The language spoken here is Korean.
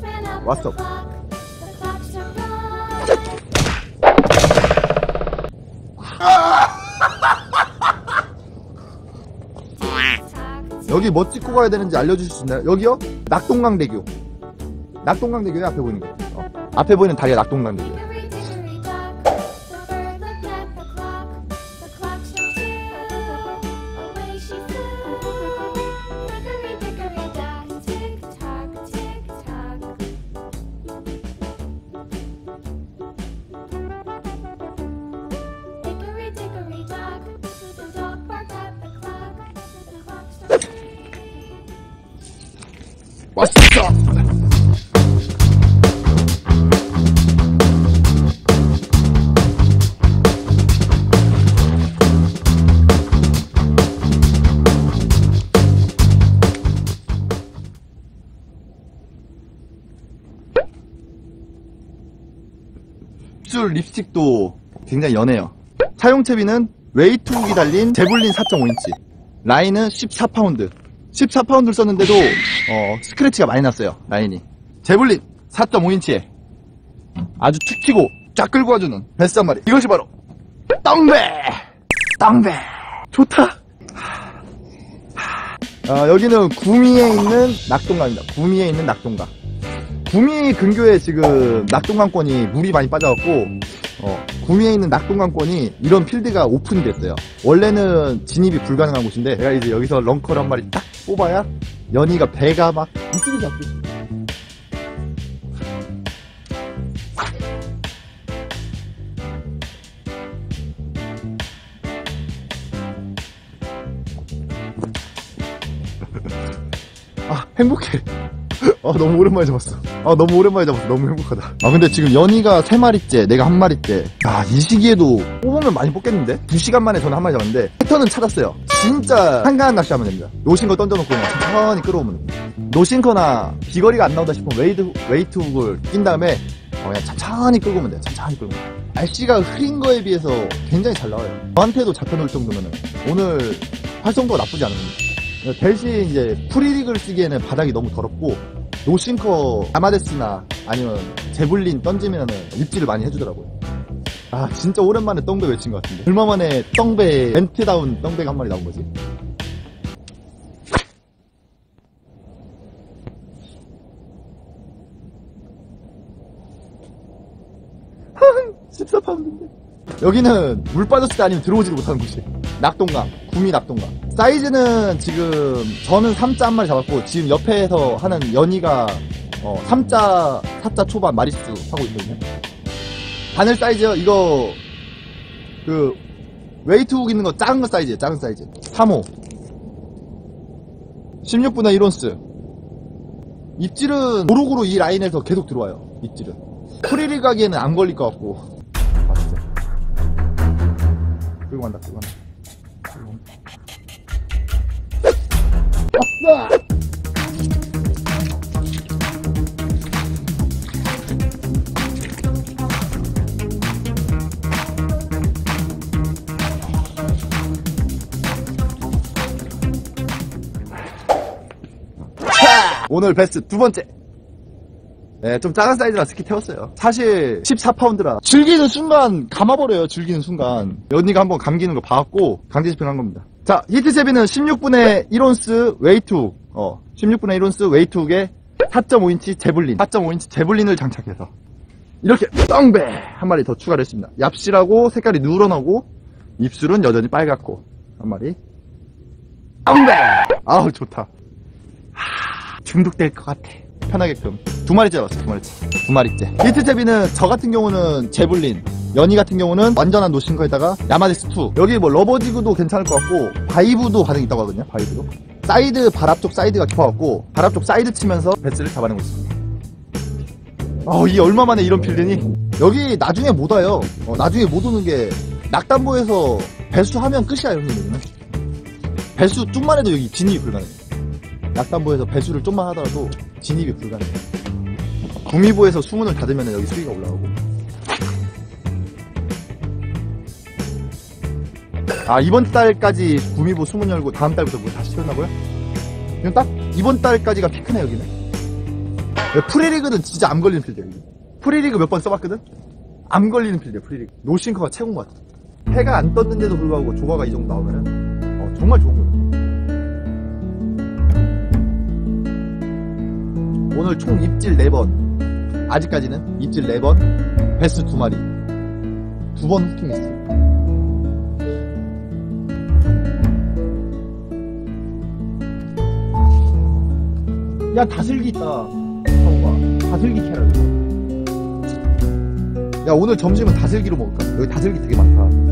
Ran up 여기 뭐 찍고 가야 되는지 알려주실 수 있나요? 여기요? 낙동강대교. 낙동강대교요 앞에 보이는 거. 어. 앞에 보이는 다리가 낙동강대교. 왔어! 입술 립스틱도 굉장히 연해요. 사용 채비는 웨이트훅이 달린 제블린 4.5인치. 라인은 14파운드. 14파운드를 썼는데도 어, 스크래치가 많이 났어요. 라인이. 제블린 4.5인치에 아주 툭 튀고 쫙 끌고 와주는 베스 한 마리. 이것이 바로 떡배! 떡배! 좋다. 어, 여기는 구미에 있는 낙동강입니다. 구미에 있는 낙동강. 구미 근교에 지금 낙동강권이 물이 많이 빠져갖고 어, 구미에 있는 낙동강권이 이런 필드가 오픈됐어요. 원래는 진입이 불가능한 곳인데 내가 이제 여기서 런커를 한 마리 딱 뽑아야 연희가 배가 막 이쪽이 잡고 아 행복해 아 너무 오랜만에 잡았어. 아 너무 오랜만에 잡았어. 너무 행복하다. 아 근데 지금 연희가 세마리째 내가 한마리째. 아이 시기에도 뽑으면 많이 뽑겠는데? 2시간 만에 저는 한 마리 잡았는데 패턴은 찾았어요. 진짜 한가한 낚시 하면 됩니다. 노싱거 던져놓고 천천히 끌어오면 노싱커나 비거리가 안 나온다 싶으면 웨이트, 웨이트 훅을 낀 다음에 어, 그냥 천천히 끌고 오면 돼요. 천천히 끌고 오면. 돼요. 날씨가 흐린 거에 비해서 굉장히 잘 나와요. 저한테도 잡혀놓을 정도면 오늘 활성도가 나쁘지 않습니다 대신 이제 프리릭을 쓰기에는 바닥이 너무 더럽고 노싱커 아마데스나 아니면 제블린 던지면 입질을 많이 해주더라고요. 아 진짜 오랜만에 떵배 외친 것 같은데 얼마 만에 떵배 멘트다운 떵배가 한 마리 나온 거지? 한 14파운드인데 여기는 물 빠졌을 때 아니면 들어오지도 못하는 곳이 낙동강 구미 낙동강. 사이즈는 지금 저는 3자 한 마리 잡았고 지금 옆에서 하는 연희가 어, 3자 4자 초반 마리수 하고 있거든요. 바늘 사이즈요? 이거 그 웨이트 훅 있는 거 작은 거 사이즈예요 작은 사이즈. 3호. 16분의 1온스. 입질은 고루고루 이 라인에서 계속 들어와요 입질은. 프리리 가기에는 안 걸릴 것 같고. 맞죠 끌고 간다 끌고 간다 오늘 베스트 두 번째 네, 좀 작은 사이즈라 스키 태웠어요. 사실 14파운드라 즐기는 순간 감아버려요. 즐기는 순간. 연니가 한번 감기는 거 봐갖고 강제 집행한 겁니다. 자, 히트 제비는 16분의 1온스 웨이트훅. 어, 16분의 1온스 웨이트훅에 4.5인치 제블린, 4.5인치 제블린을 장착해서 이렇게 떵배 한 마리 더 추가를 했습니다. 얍실하고 색깔이 누런하고 입술은 여전히 빨갛고 한 마리 떵배 아우 좋다. 하, 중독될 것 같아. 편하게끔. 두 마리째 잡았어 두 마리째. 두 마리째. 히트 제비는 저 같은 경우는 제블린 연희 같은 경우는 완전한 노싱커에다가 야마데스 2 여기 뭐 러버지그도 괜찮을 것 같고 바이브도 반응 있다고 하거든요 바이브도. 사이드 발 앞쪽 사이드가 깊어갖고 발 앞쪽 사이드 치면서 베스를 잡아내고 있습니다 어, 이 얼마 만에 이런 필드니 여기 나중에 못 와요. 어, 나중에 못 오는 게 낙담보에서 배수 하면 끝이야 형님 배수 좀만 해도 여기 진입이 불가능해 낙담보에서 배수를 좀만 하더라도 진입이 불가능해. 구미보에서 수문을 닫으면 여기 수위가 올라오고. 아 이번 달까지 구미부 수문 열고 다음 달부터 뭐 다시 채웠나고요? 그냥 딱 이번 달까지가 피크네 여기는 네, 프리리그는 진짜 암 걸리는 여기 프리리그 몇 번 써봤거든? 암 걸리는 필드야 프리리그 노싱커가 최고인 것 같아 해가 안 떴는데도 불구하고 조과가 이 정도 나오면은 어, 정말 좋은 거예요 오늘 총 입질 4번. 아직까지는 입질 4번 베스 2마리. 두번 후킹 했어요. 야 다슬기 있다. 성우가 다슬기 캐라 야 오늘 점심은 다슬기로 먹을까? 여기 다슬기 되게 많다